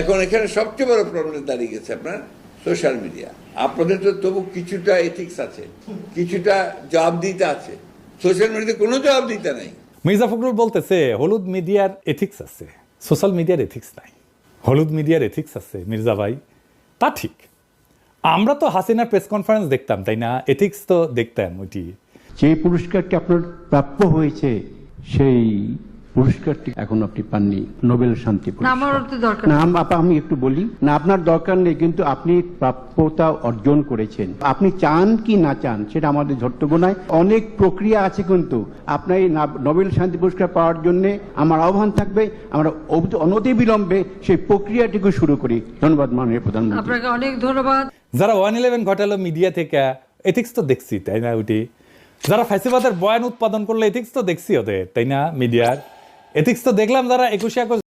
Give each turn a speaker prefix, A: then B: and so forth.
A: এখন এখানে সবচেয়ে বড় প্রবলেম দাঁড়িয়ে গেছে আপনার সোশ্যাল মিডিয়া আপনাদের তো তবু কিছুটা এথিক্স আছে কিছুটা জবাবদিহিতা আছে। সোশ্যাল মিডিয়াতে কোনো জবাবদিহিতা নাই।
B: মির্জা ফখরুল বলতেছে হলুদ মিডিয়ার এথিক্স আছে সোশ্যাল মিডিয়ার এথিক্স নাই। হলুদ মিডিয়ার এথিক্স আছে মির্জা ভাই। তা ঠিক। আমরা তো হাসিনার প্রেস কনফারেন্স দেখতাম তাই না? এথিক্স তো দেখতাম ওইটি।
C: যে পুরস্কারটি আপনার প্রাপ্য হয়েছে সেই পুরস্কারটি এখন আপনি পাননি নোবেল শান্তি
D: না
C: পুরস্কার।
D: আমারও তো দরকার
C: না আম- আপা, আমি একটু বলি না আপনার দরকার নেই কিন্তু আপনি প্রাপ্যতা অর্জন করেছেন। আপনি চান কি না চান সেটা আমাদের ধর্তব্য নয় অনেক প্রক্রিয়া আছে কিন্তু আপনার এই নোবেল শান্তি পুরস্কার পাওয়ার জন্য আমার আহ্বান থাকবে আমরা অনতিবিলম্বে সেই প্রক্রিয়াটিকে শুরু করি। ধন্যবাদ মাননীয় প্রধানমন্ত্রী।
D: আপনাকে অনেক ধন্যবাদ।
B: যারা ওয়ান ইলেভেন ঘটালো মিডিয়া থেকে এথিক্স তো দেখছি তাই না ওইটি যারা ফ্যাসিবাদের বয়ান উৎপাদন করল এথিক্স তো দেখছি ওদের তাই না মিডিয়ার? এথিক্স তো দেখলাম যারা একুশে আগস্ট